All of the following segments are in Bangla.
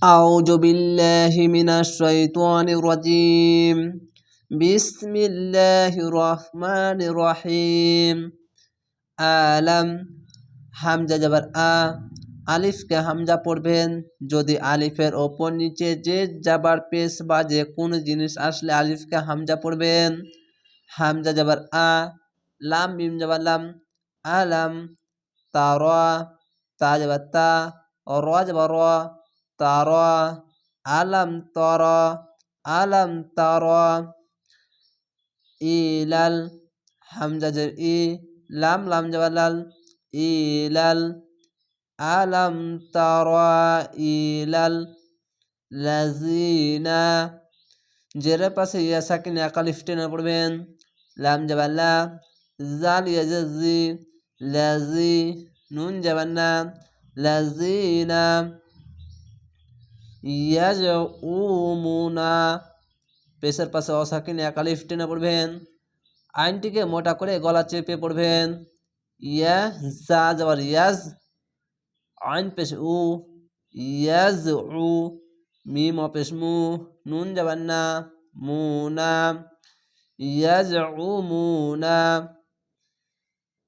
أعوذ بالله من الشيطان الرجيم بسم الله الرحمن الرحيم আলাম হামজা যাবার আ আলিফকে হামজা পড়বেন যদি আলিফের ওপর নিচে যে যাবার পেশ বা যে কোনো জিনিস আসলে আলিফকে হামজা পড়বেন হামজা যাবার আ লাম মিম যাবার লাম আলাম তার তা যাবার তা র যাবার র তার, আলাম তর আলাম তর। ইলাল হামজা জের ই, লাম লাম যাবার লাল। ইলাল, আলাম তারা, ইলাল। লাজিনা জেরে পাশে ইয়া সাকিন একালিফ টেনে পড়বেন। লাম যাবার লা, জাল ইয়াজি লাজি নুন যাবার না। লাজিনা ইয়াজউমুনা। পেশের পাশে অসাকিন একালিফ টেনে পড়বেন। আইনটিকে মোটা করে গলা চেপে পড়বেন। ইয়া যা যাবার ইয়াজ, আইন পেশ উ ইয়াজ উ মিম অপেশ মু, নুন যাবার না মুনা ইয়াজ উ মুনা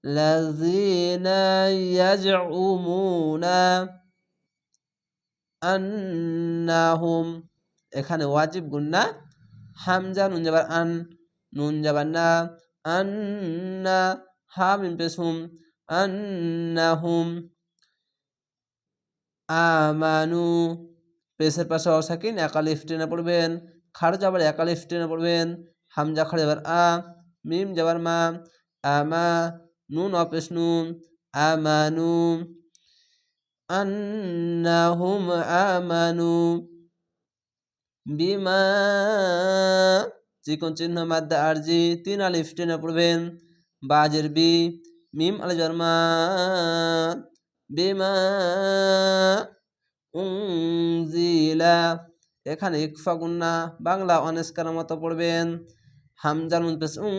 লাযিনা ইয়াজউমুনা। আন্নাহুম এখানে ওয়াজিব গুন্না হামজা, নুন যাবার আন, নুন যাবার না। আন্না, হাম পেশুম আন্নাহুম, আমানু পেশের পাশে অসাকিন একালিফ টেনে পড়বেন। খাড় যাবার একালিফ টেনে পড়বেন। হামজা খাড় যাবার আ, মিম যাবার মা, আমা, নুন অপেশ নুন, আমানু আন্নাহুম আমানু বিমা চিকন চিহ্ন মাদ্দা আরজি তিন আলিফ টেনে পড়বেন বাজের বি মিম আল জর্মা বিমা উংজিলা এখানে ইকফা গুন্না বাংলা অনেস্কার মতো পড়বেন। হামজাল মুনপেস উং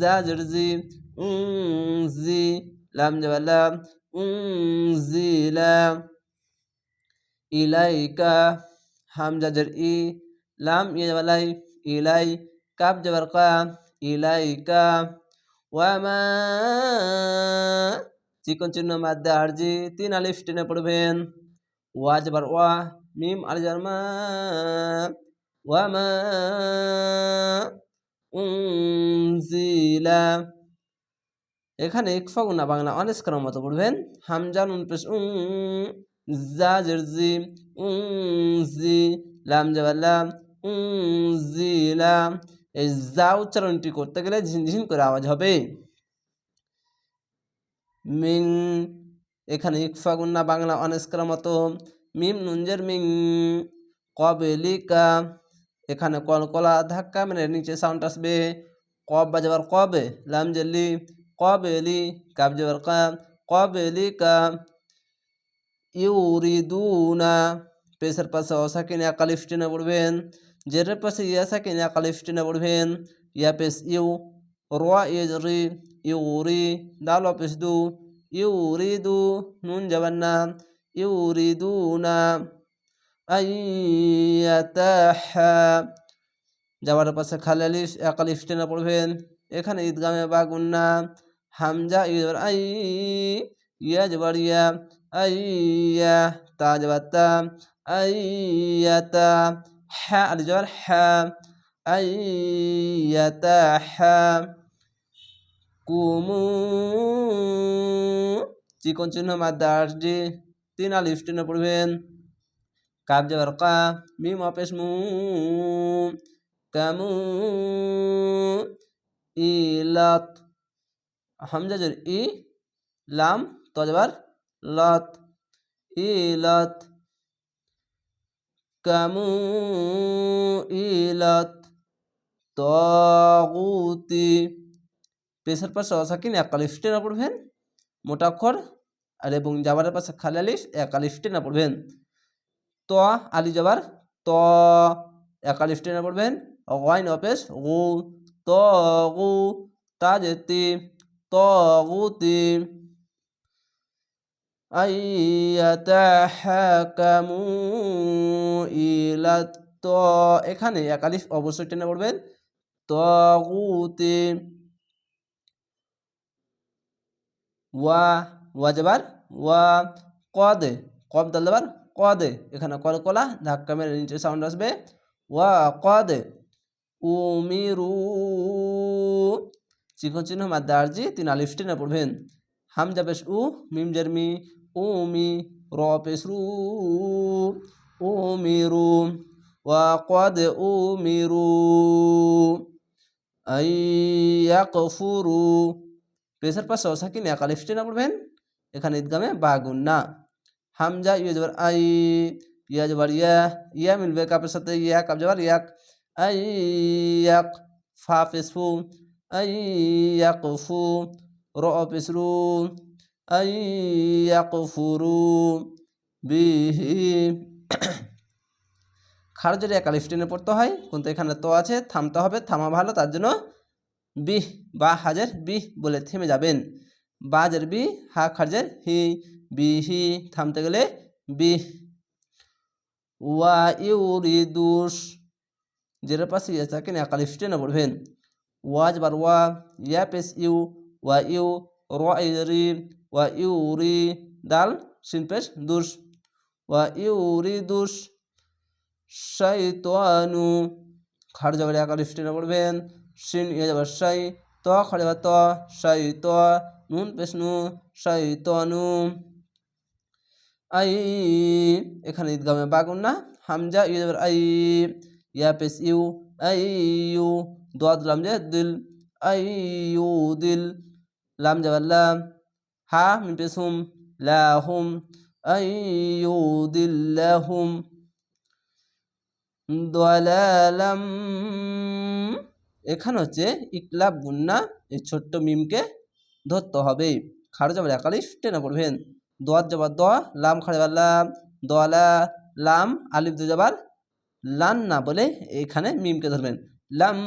জাজের জি উং জি লাম জাবালা উংজিলা ইলাইকা হামজাজের ই লাম ইয়ে জাবালাই ইলাই কাব জাবার কা ইলাইকা ওয়ামা চিকন চিহ্ন মাদ্দে আরজি তিন আলিফ টেনে পড়বেন ওয়া যাবার ওয়া মিম আল জারমা ওয়ামা উনজিলা এখানে ইকফা গুনা বাংলা অনেস্কার মতো পড়বেন। হামজা, নুন পেশ উং জা জি উং জি, লাম যাবার লাম উং জিলা এই যা উচ্চারণটি করতে গেলে ঝিনঝিন করে আওয়াজ হবে। মিং এখানে ইকফা গুন্না বাংলা অনেস্কার মতো, মিম নুঞ্জের মিং, কবেলিকা, এখানে কলকলা ধাক্কা মানে নিচে সাউন্ড আসবে, কব বাজাবার কবে, লাম জেলি কবেলি কাব যাবার কা কবেলিকা ইউরিদুনা পেশের পাশে অসাকিন একালিফ টেনে পড়বেন জেরের পাশে ইয়া সাকিন একালিফ টেনে পড়বেন ইয়া পেশ ইউ রোয়া ইজরি ইউরি দাল পেশ দু ইউরিদু নুন যাবার না ইউরিদুনা আইয়াতাহা যাওয়ার পাশে খালিফ একালিফ টেনে পড়বেন এখানে ঈদগামে বা গুন্না হামজা ইজর আই, ইয়া যাবার ইয়া আইয়া তা যাবার তা আইয়াতা হা আলি যাবার হা আইয়াতা হা কুমু, চিকন চিহ্ন মাদ্দা আটটি তিন আলিফ টেনে পড়বেন কাব যাবার কা, মিম অপেশ মু, কামু ইলাত। হামজা জের, ই, লাম, তজবার, লত। ইলত। কামু, ইলত। তগুতি। পেশার পাশে অসাকিন একালিফ টেনা পড়বেন মোটা অক্ষর আর এবং জাবারের পাশে খালি আলিফ একালিফ টেনা পড়বেন ত, আলি যাবার ত একালিফ টেনা পড়বেন ওয়াইন অপেশ গু তগু তাজতি তগুতি আইয়াতাহাকামু ইলা ত, এখানে একালিফ অবশ্যই টেনে পড়বেন। তগুতে ওয়া ওয়া ওয়া, কদে কব দাল দেবার কদে। এখানে কলকলা ধাক্কা মেরে নিচে সাউন্ড আসবে। ওয়া, কদে। উমিরু চিহ্ন চিহ্ন মাদ্দা আরজি তিন আলিফ টেনে পড়বেন হামজা পেশ উ মিম জারমি উমি র পেশ রু উমিরু কদ উমিরু আই ইয়াকফুরু পেশার পাশে অসাকিন এক আলিফ টেনে পড়বেন এখানে ঈদগামে বাগুন না হামজা ইয়ে যাবার আই ইয়া যাবার ইয়া ইয়া মিলবে কাপের সাথে ইয়া কাপ যাবার ইয়াক আই ইয়াক ফা পেসফু আই ইয়াকফু র পেসরু আই ইয়াকফুরু বিহি খার যদি এক আলিফ টেনে পড়তে হয়, কিন্তু এখানে তো আছে, থামতে হবে, থামা ভালো, তার জন্য বিহ, বা হাজের বিহ বলে থেমে যাবেন। বাজের বি হা খারজের হি, বিহি, থামতে গেলে বিহ। ওয়া ইউরিদুস যের পাশে ইয়ে থাকেন একালিফ টেনে পড়বেন। ওয়াজ বার ওয়া ইয়া পেস ইউ, ওয়া ইউ, র রি, ওয়া ইউরি দাল সিন পেশ দুস ওয়া ইউরি দুস শাইতানু, খার যাবার একালিফ টেনে পড়বেন। সিন ইয়ে যাবার শাই, ত, খার যাবার ত শাই ত নুন পেশ নু, শাইতানু। আই, এখানে ঈদগামে বাগুন না, হামজা ইউ যাবার আই। ইয়া পেস ইউ আই ইউ দোয়াদ লাম যে দিল আই ইউ দিল লাম যাবার লাম হা মিম পেস হুম লাহুম আই ইউ দিল্লাহুম দলালাম এখানে হচ্ছে ইকলাব গুন্না, এই ছোট্ট মিমকে ধরতে হবে। খাড়ো যাবার একালিফ টেনে পড়বেন। দোয়ার যাবার দ, লাম যাবার লাম, দোয়ালা লাম, আলিফ দু যাবার লান না বলে এখানে মিমকে ধরবেন। লাম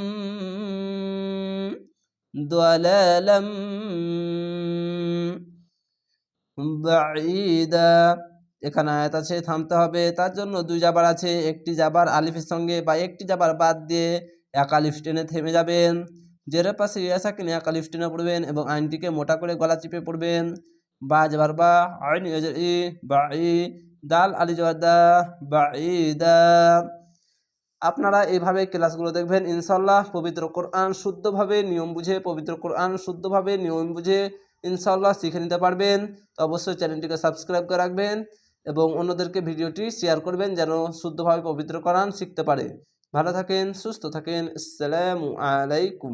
দোয়ালাম এখানে আয়াত আছে, থামতে হবে। তার জন্য দুই জাবার আছে, একটি জাবার আলিফের সঙ্গে বা একটি জাবার বাদ দিয়ে এক আলিফ টেনে থেমে যাবেন। জেরের পাশে ইয়াসা কিনে এক আলিফ টেনে পড়বেন এবং আইনটিকে মোটা করে গলা চিপে পড়বেন। বা যাবার বা আইন ই বা ই দাল আলি যাবার দা বা ই দা আপনারা এইভাবে ক্লাসগুলো দেখবেন ইনশাল্লাহ পবিত্র কোরআন শুদ্ধভাবে নিয়ম বুঝে, পবিত্র কোরআন শুদ্ধভাবে নিয়ম বুঝে ইনশাল্লাহ শিখে নিতে পারবেন। তো অবশ্যই চ্যানেলটিকে সাবস্ক্রাইব করে রাখবেন এবং অন্যদেরকে ভিডিওটি শেয়ার করবেন যেন শুদ্ধভাবে পবিত্র কোরআন শিখতে পারে। ভালো থাকেন, সুস্থ থাকেন, আসসালামু আলাইকুম।